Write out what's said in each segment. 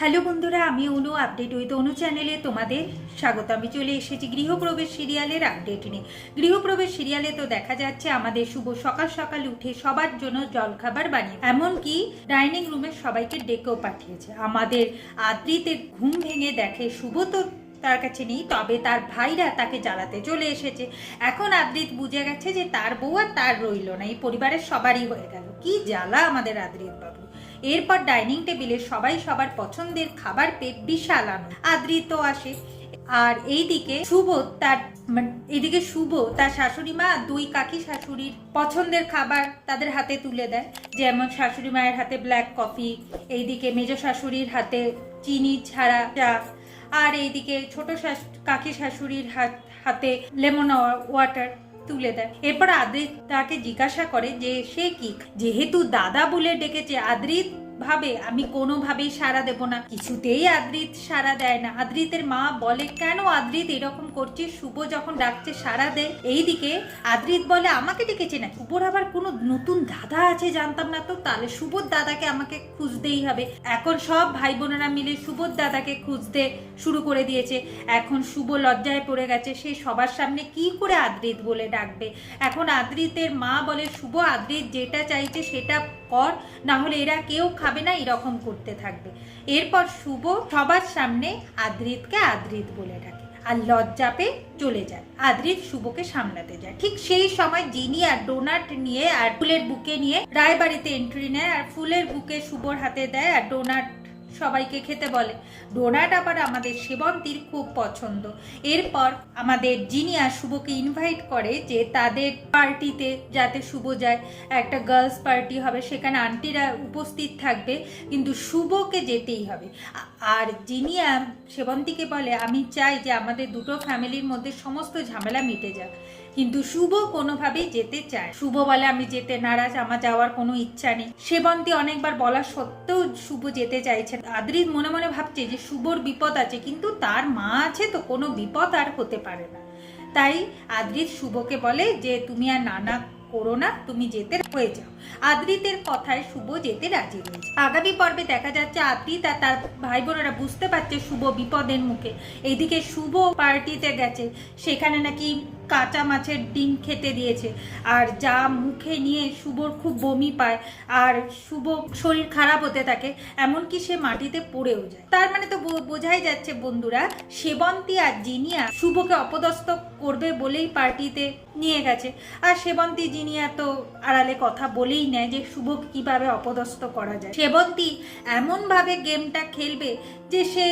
Hello বন্ধুরা, আমি অনু update with অনু চ্যানেলে তোমাদের স্বাগত। আমি চলে এসেছি গৃহপ্রবেশ সিরিয়ালের আপডেট নিয়ে। গৃহপ্রবেশ সিরিয়ালে তো দেখা যাচ্ছে আমাদের শুভ সকাল সকাল উঠে সবার জন্য জলখাবার বানিয়ে এমনকি ডাইনিং রুমে সবাইকে ডেকেও পাঠিয়েছে। আমাদের আদ্রিতে ঘুম ভেঙে দেখে শুভ তো তার কাছে নেই, তবে তার ভাইরা তাকে জ্বালাতে চলে এসেছে। এখন আদ্রিত বুঝে গেছে যে তার বউ আর তার রইল না। এই পরিবারের সবারই হয়ে গেল। কি জ্বালা আমাদের আদ্রিত বাবু। এরপর ডাইনিং টেবিলে সবাই সবার পছন্দের খাবার পেয়ে বিশাল আনন্দ। আদ্রিত আসে। আর এইদিকে শুভ তার মানে এইদিকে শুভ তার শাশুড়ি মা দুই কাকি শাশুড়ির পছন্দের খাবার তাদের হাতে তুলে দেয়। যেমন শাশুড়ি মায়ের হাতে ব্ল্যাক কফি এইদিকে মেজ শাশুড়ির হাতে চিনি ছাড়া চা, আর এইদিকে ছোট কাকি শাশুড়ির হাতে লেমন ওয়াটার তুলে দেয়। এরপর আদ্রিত তাকে জিজ্ঞাসা করে যে সে কি? যেহেতু দাদা বলে ডেকেছে, আদ্রিত ভাবে, আমি কোনোভাবেই সাড়া দেব না। কিছুতেই আদ্রিত সাড়া দেয় না। আদ্রিতের মা বলে, কেন আদ্রিত এরকম করছে? শুভ যখন ডাকছে, সাড়া দেয় এইদিকে আদ্রিত বলে, আমাকে ডেকেছে না শুভর আবার কোনো নতুন দাদা আছে জানতাম না তো। তাহলে শুভর দাদাকে আমাকে খুঁজতেই হবে। এখন সব ভাই বোনেরা মিলে শুভর দাদাকে খুঁজতে শুরু করে দিয়েছে। এখন শুভ লজ্জায় পড়ে গেছে। সে সবার সামনে কি করে আদ্রিত বলে ডাকবে? এখন আদ্রিতের মা বলে, শুভ, আদ্রিত যেটা চাইছে সেটা কর। না হলে এরা কেউ খাবে না, এরকম করতে থাকবে। এরপর শুভ সবার সামনে আদ্রিতকে আদ্রিত বলে ডাকে আর লজ্জা পেয়ে চলে যায়। আদ্রিত শুভকে সামলাতে যায়। ঠিক সেই সময় জিনি আর ডোনাট নিয়ে আর ফুলের বুকে নিয়ে রায়বাড়িতে এন্ট্রি নেয় আর ফুলের বুকে শুভর হাতে দেয় আর ডোনাট সবাইকে খেতে বলে। ডোনাট আবার আমাদের সেবন্তীর খুব পছন্দ। এরপর আমাদের জিনিয়া শুভকে ইনভাইট করে যে তাদের পার্টিতে যাতে শুভ যায়। একটা গার্লস পার্টি হবে, সেখানে আন্টিরা উপস্থিত থাকবে, কিন্তু শুভকে যেতেই হবে। আর জিনিয়া সেবন্তীকে বলে, আমি চাই যে আমাদের দুটো ফ্যামিলির মধ্যে সমস্ত ঝামেলা মিটে যাক। কিন্তু শুভ কোনোভাবেই যেতে চায়। শুভ বলে, আমি যেতে নারাজ, আমার যাওয়ার কোনো ইচ্ছা নেই। সেবন্তী অনেকবার বলা সত্ত্বেও শুভ যেতে চাইছে আদ্রিত মনে মনে ভাবছে যে শুভর বিপদ আছে, কিন্তু তার মা আছে তো কোনো বিপদ আর হতে পারে না। তাই আদ্রিত শুভকে বলে যে, তুমি আর নানা করো না, তুমি যেতে হয়ে যাও। আদ্রিতের কথায় শুভ যেতে রাজি হয়েছে আগামী পর্বে দেখা যাচ্ছে আদ্রিত আর তার ভাই বোনেরা বুঝতে পারছে শুভ বিপদের মুখে। এইদিকে শুভ পার্টিতে গেছে, সেখানে নাকি কাঁচা মাছের ডিম খেতে দিয়েছে। আর যা মুখে নিয়ে শুভর খুব বমি পায়, আর শুভ শরীর খারাপ হতে থাকে, এমনকি সে মাটিতে পড়েও যায়। তার মানে তো বোঝাই যাচ্ছে বন্ধুরা, সেবন্তী আর জিনিয়া শুভকে অপদস্থ করবে বলেই পার্টিতে নিয়ে গেছে। আর সেবন্তী জিনিয়া তো আড়ালে কথা বলেই নেয় যে শুভকে কীভাবে অপদস্থ করা যায়। সেবন্তী এমনভাবে গেমটা খেলবে যে সে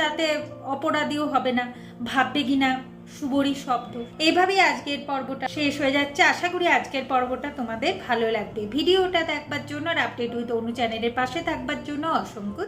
তাতে অপরাধীও হবে না, ভাববে কিনা শুভরই শব্দ। এইভাবেই আজকের পর্বটা শেষ হয়ে যাচ্ছে। আশা করি আজকের পর্বটা তোমাদের ভালো লাগবে। ভিডিওটা দেখবার জন্য আর আপডেট উইথ অনু চ্যানেলের পাশে থাকবার জন্য অসংখ্য